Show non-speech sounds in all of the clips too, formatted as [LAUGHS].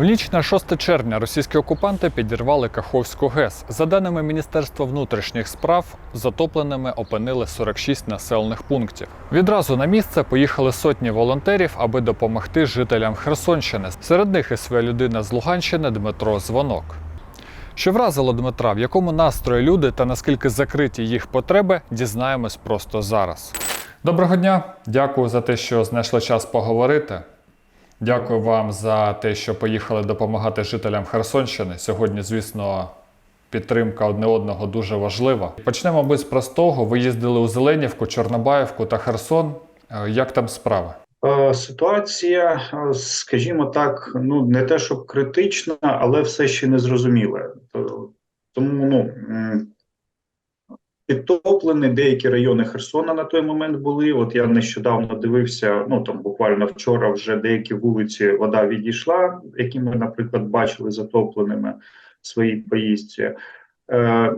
В ніч на 6 червня російські окупанти підірвали Каховську ГЕС. За даними Міністерства внутрішніх справ, затопленими опинили 46 населених пунктів. Відразу на місце поїхали сотні волонтерів, аби допомогти жителям Херсонщини. Серед них і своя людина з Луганщини Дмитро Звонок. Що вразило Дмитра, в якому настрої люди та наскільки закриті їх потреби, дізнаємось просто зараз. Доброго дня! Дякую за те, що знайшли час поговорити. Дякую вам за те, що поїхали допомагати жителям Херсонщини. Сьогодні, звісно, підтримка одне одного дуже важлива. Почнемо ми з простого. Ви їздили у Зеленівку, Чорнобаївку та Херсон. Е, Як там справи? Е, Ситуація, е, скажімо так, ну не те, щоб критична, але все ще не зрозуміле. То- Тому ну підтоплені деякі райони Херсона на той момент були. От я нещодавно дивився. Ну там буквально вчора вже деякі вулиці вода відійшла, які ми, наприклад, бачили затопленими в своїй поїздці. Е,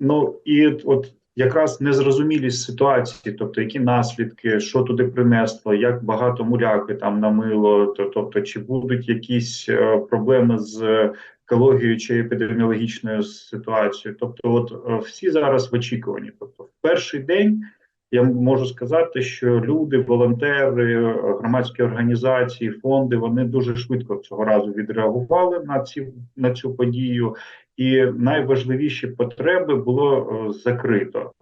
ну і от якраз незрозумілість ситуації, тобто які наслідки, що туди принесло, як багато муляки там намило, то, тобто, чи будуть якісь е, проблеми з екологією чи епідеміологічною ситуацією. Тобто, от е, всі зараз в очікуванні. Тобто, в перший день я можу сказати, що люди, волонтери, е, громадські організації, фонди вони дуже швидко цього разу відреагували на ці на цю подію і найважливіші потреби було е, закрито.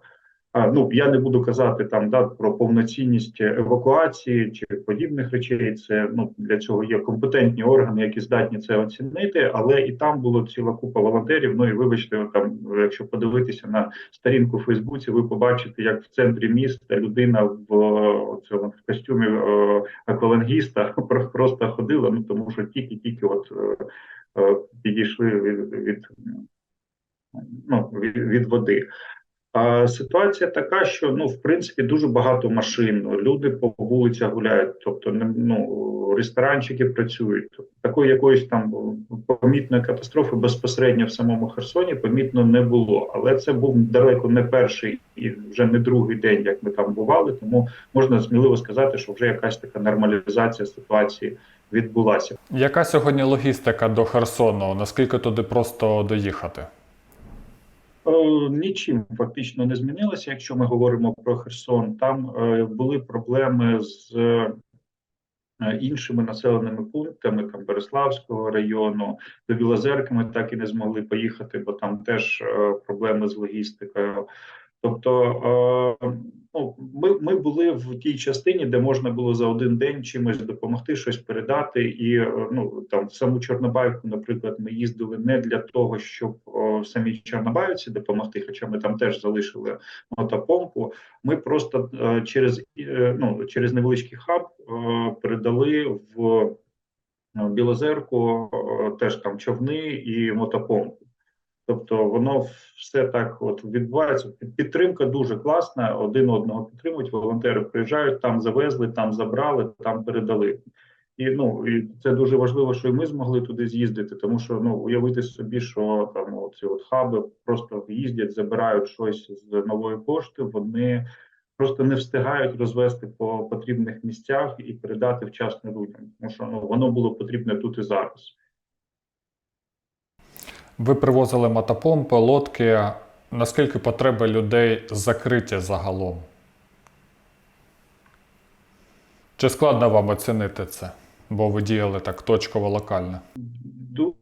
А, ну я не буду казати там да про повноцінність евакуації чи подібних речей. Це ну для цього є компетентні органи, які здатні це оцінити. Але і там було ціла купа волонтерів. Ну і вибачте, там, якщо подивитися на сторінку в Фейсбуці, ви побачите, як в центрі міста людина в о, цьому в костюмі е, аквалангіста [LAUGHS] про- просто ходила. Ну тому що тільки-тільки от. Е, підійшли від, від, ну, від, від води. А ситуація така, що ну в принципі дуже багато машин. Люди по вулицях гуляють, тобто ну, ресторанчики працюють. Такої якоїсь там помітної катастрофи безпосередньо в самому Херсоні помітно не було. Але це був далеко не перший і вже не другий день, як ми там бували. Тому можна сміливо сказати, що вже якась така нормалізація ситуації відбулася. Яка сьогодні логістика до Херсону? Наскільки туди просто доїхати? Е, Нічим фактично не змінилося, якщо ми говоримо про Херсон. Там е, були проблеми з е, іншими населеними пунктами, там Береславського району, до Білозерки ми так і не змогли поїхати, бо там теж е, проблеми з логістикою. Тобто, ну, ми, ми були в тій частині, де можна було за один день чимось допомогти, щось передати. І е, ну там в саму Чорнобаївку, наприклад, ми їздили не для того, щоб о, самій Чорнобаївці допомогти, хоча ми там теж залишили мотопомпу. Ми просто е, через е, ну через невеличкий хаб е, передали в Білозерку е, теж там човни і мотопомпу. Тобто воно все так от відбувається. Підтримка дуже класна. Один одного підтримують. Волонтери приїжджають, там завезли, там забрали, там передали. І ну і це дуже важливо, що і ми змогли туди з'їздити, тому що ну уявити собі, що там ці от хаби просто їздять, забирають щось з нової пошти. Вони просто не встигають розвести по потрібних місцях і передати вчасно людям, тому що ну воно було потрібне тут і зараз. Ви привозили мотопомпи, лодки. Наскільки потреби людей закриті загалом? Чи складно вам оцінити це? Бо ви діяли так точково локально?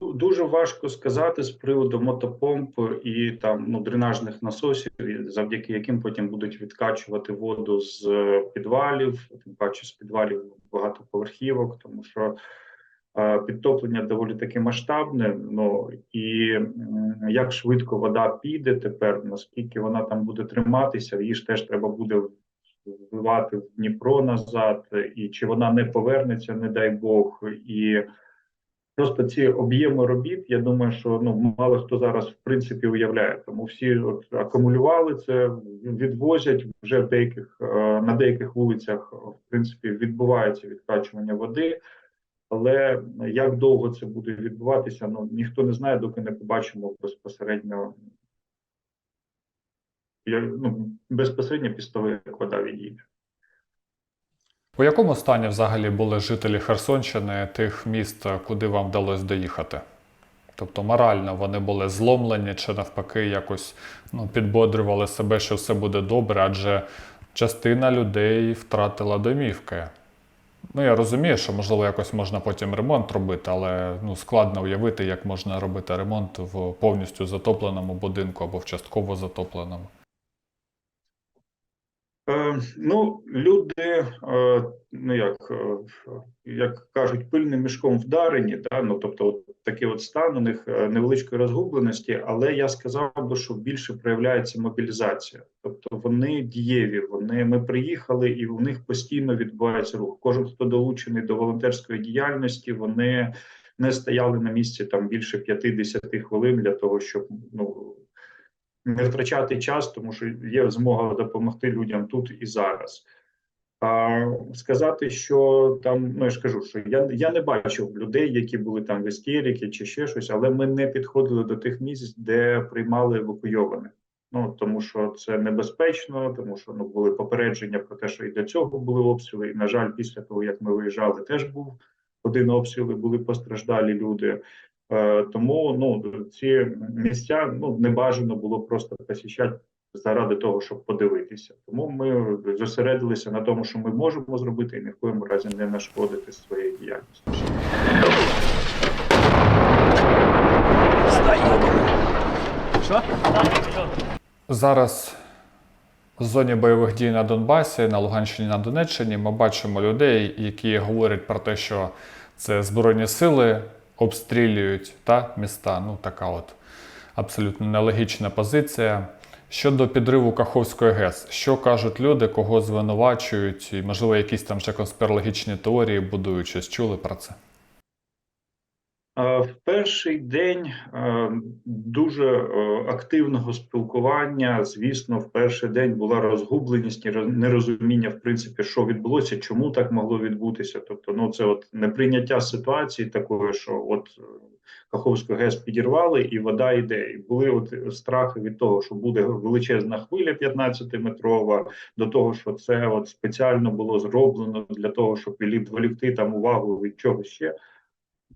Дуже важко сказати з приводу мотопомп і там ну дренажних насосів, завдяки яким потім будуть відкачувати воду з е, підвалів, тим паче з підвалів багатоповерхівок, тому що підтоплення доволі таки масштабне. Ну і як швидко вода піде тепер, наскільки вона там буде триматися, її ж теж треба буде вливати в Дніпро назад, і чи вона не повернеться, не дай Бог, і Просто ці об'єми робіт, я думаю, що ну мало хто зараз в принципі уявляє. Тому всі от акумулювали це, відвозять вже в деяких е, на деяких вулицях. В принципі, відбувається відкачування води. Але як довго це буде відбуватися, ну ніхто не знає, доки не побачимо безпосередньо ну, безпосередньо після того, як вода відійде. У якому стані взагалі були жителі Херсонщини тих міст, куди вам вдалося доїхати? Тобто морально вони були зломлені чи навпаки якось ну, підбодрювали себе, що все буде добре, адже частина людей втратила домівки. Ну, я розумію, що можливо якось можна потім ремонт робити, але ну, складно уявити, як можна робити ремонт в повністю затопленому будинку або в частково затопленому. Е, ну, люди, е, ну як, е, як кажуть, пильним мішком вдарені, да? ну, тобто, от такий от стан у них невеличкої розгубленості, але я сказав би, що більше проявляється мобілізація. Тобто вони дієві, вони ми приїхали, і у них постійно відбувається рух. Кожен, хто долучений до волонтерської діяльності, вони не стояли на місці там більше 5-10 хвилин для того, щоб ну не втрачати час, тому що є змога допомогти людям тут і зараз. А сказати, що там, ну я ж кажу, що я я не бачив людей, які були там в істерики чи ще щось, але ми не підходили до тих місць, де приймали евакуйованих. Ну тому що це небезпечно, тому що ну були попередження про те, що і до цього були обстріли. І на жаль, після того як ми виїжджали, теж був один обстріл, і були постраждалі люди. Е, Тому ну ці місця ну не бажано було просто посіщати заради того, щоб подивитися. Тому ми зосередилися на тому, що ми можемо зробити, і ні в коєму разі не нашкодити своєю діяльністю. Що? Зараз в зоні бойових дій на Донбасі, на Луганщині, на Донеччині ми бачимо людей, які говорять про те, що це Збройні сили обстрілюють та міста. Ну, така от абсолютно нелогічна позиція. Щодо підриву Каховської ГЕС, що кажуть люди, кого звинувачують, і можливо якісь там ще конспірологічні теорії будують щось чули про це? Е, В перший день е, дуже е, активного спілкування. Звісно, в перший день була розгубленість і роз- нерозуміння, в принципі, що відбулося, чому так могло відбутися. Тобто, ну це от неприйняття ситуації такої, що от Каховську ГЕС підірвали, і вода йде. І були от страхи від того, що буде величезна хвиля 15-метрова, до того, що це от спеціально було зроблено для того, щоб відволікти там увагу від чогось ще.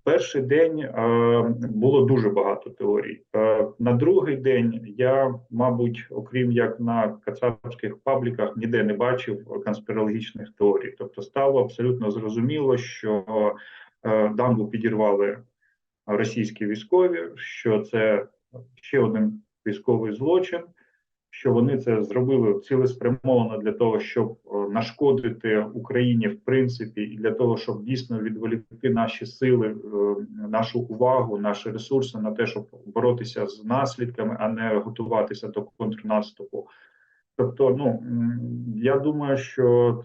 Перший день е, було дуже багато теорій. Е, на другий день я, мабуть, окрім як на кацапських пабліках, ніде не бачив конспірологічних теорій. Тобто стало абсолютно зрозуміло, що е, дамбу підірвали російські військові, що це ще один військовий злочин. Що вони це зробили цілеспрямовано для того, щоб е, нашкодити Україні в принципі, і для того, щоб дійсно відволікти наші сили, е, нашу увагу, наші ресурси на те, щоб боротися з наслідками, а не готуватися до контрнаступу. Тобто, ну я думаю, що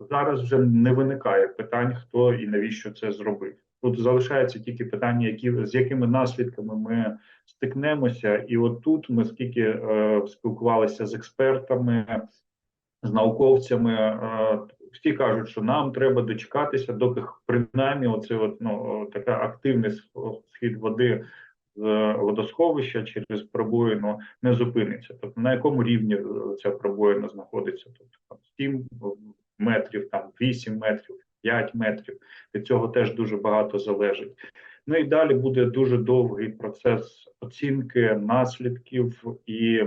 зараз вже не виникає питань, хто і навіщо це зробив. Тут залишається тільки питання, які з якими наслідками ми стикнемося, і от тут ми скільки е, спілкувалися з експертами, з науковцями. Е, всі кажуть, що нам треба дочекатися, доки принаймні оце от, ну, така активний схід води з водосховища через пробоїну не зупиниться. Тобто на якому рівні е, ця пробоїна знаходиться? Тобто там 7 метрів, там 8 метрів, 5 метрів. Від цього теж дуже багато залежить. Ну і далі буде дуже довгий процес оцінки наслідків, і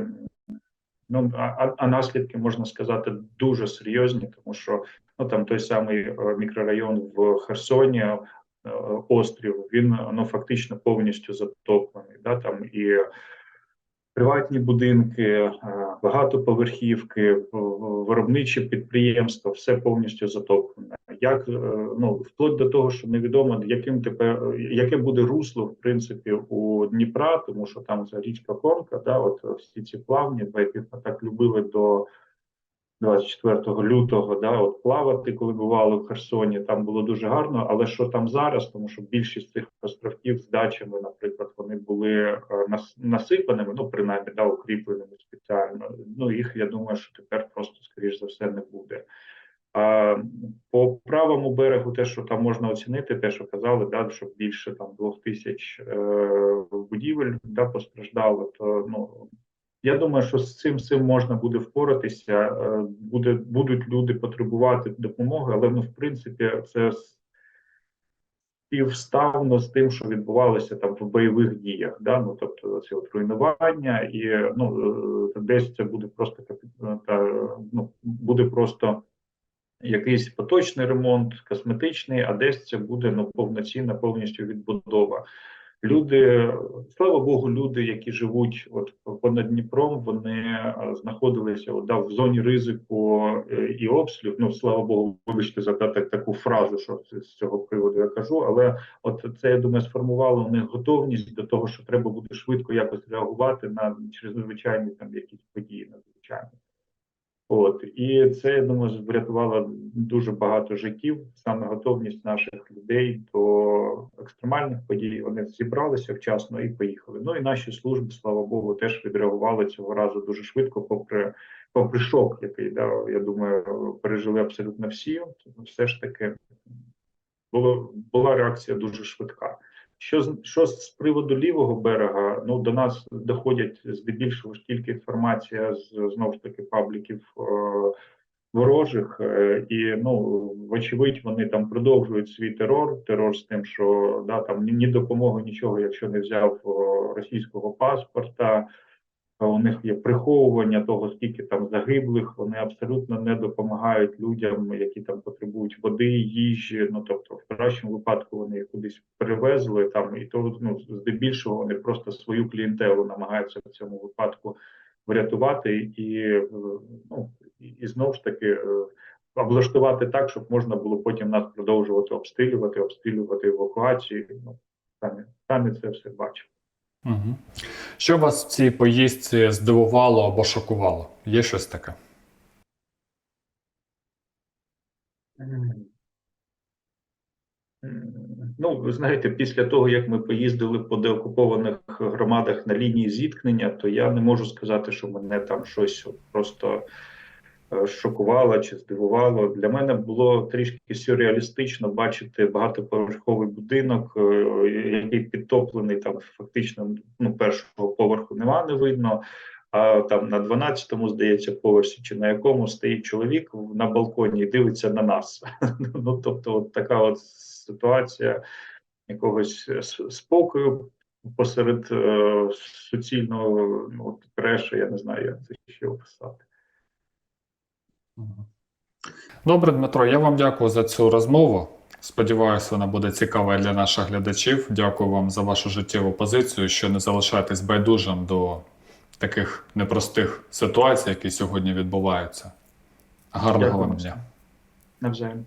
ну а, а- наслідки можна сказати дуже серйозні, тому що ну там той самий е, мікрорайон в Херсоні, е, острів, він ну фактично повністю затоплений. Да, там і приватні будинки, е, багатоповерхівки, виробничі підприємства, все повністю затоплене. Як е, ну вплоть до того, що невідомо яким тепер яке буде русло в принципі у Дніпра, тому що там за річка Конка, да, от всі ці плавні, ми так любили до 24 лютого, да, от плавати, коли бували в Херсоні, там було дуже гарно. Але що там зараз? Тому що більшість цих островків з дачами, наприклад, вони були е, насипаними, ну принаймні да, укріпленими спеціально. Ну їх я думаю, що тепер просто скоріш за все не буде. А по правому берегу, те, що там можна оцінити, те, що казали, да, що більше там двох тисяч е, будівель да, постраждало, то ну Я думаю, що з цим цим можна буде впоратися. Е, Буде будуть люди потребувати допомоги, але ну, в принципі, це співставно з тим, що відбувалося там в бойових діях. Да? Ну тобто це от руйнування, і ну е, десь це буде просто та, ну, буде просто якийсь поточний ремонт, косметичний, а десь це буде ну повноцінна повністю відбудова. Люди, слава Богу, люди, які живуть от понад Дніпром, вони е, знаходилися от, да, в зоні ризику е, і обстрілів. Ну слава Богу, вибачте за та- так, таку фразу, що з цього приводу я кажу. Але от це я думаю, сформувало у них готовність до того, що треба буде швидко якось реагувати на чрезвичайні там якісь події надзвичайні. От і це я думаю, врятувало дуже багато життів. Саме готовність наших людей до екстремальних подій. Вони зібралися вчасно і поїхали. Ну і наші служби, слава Богу, теж відреагували цього разу дуже швидко, попри попри шок, який да, я думаю, пережили абсолютно всі. Все ж таки було була реакція дуже швидка. Що з що з приводу лівого берега? Ну до нас доходять здебільшого ж тільки інформація з знову ж таки пабліків е, ворожих, е, і ну вочевидь, вони там продовжують свій терор. Терор з тим, що да там ні, ні допомоги, нічого, якщо не взяв російського паспорта. А У них є приховування того, скільки там загиблих. Вони абсолютно не допомагають людям, які там потребують води, їжі. Ну тобто, в кращому випадку вони їх кудись перевезли там, і то ну здебільшого вони просто свою клієнтелу намагаються в цьому випадку врятувати і ну і, знову ж таки е, облаштувати так, щоб можна було потім нас продовжувати обстрілювати, обстрілювати евакуації. Ну самі самі це все бачимо. Угу. Що вас в цій поїздці здивувало або шокувало? Є щось таке? Ну, ви знаєте, після того, як ми поїздили по деокупованих громадах на лінії зіткнення, то я не можу сказати, що мене там щось просто шокувало чи здивувало. Для мене було трішки сюрреалістично бачити багатоповерховий будинок, е, який підтоплений там фактично ну, першого поверху нема, не видно. А там на 12-му, здається, поверсі чи на якому стоїть чоловік на балконі і дивиться на нас. [LAUGHS] Ну тобто, от така от ситуація якогось спокою посеред е, суцільного ну, трешу, я не знаю, як це ще описати. Добре, Дмитро, я вам дякую за цю розмову. Сподіваюся, вона буде цікава для наших глядачів. Дякую вам за вашу життєву позицію, що не залишаєтесь байдужим до таких непростих ситуацій, які сьогодні відбуваються. Гарного Дякую. вам дня. Навзаєм.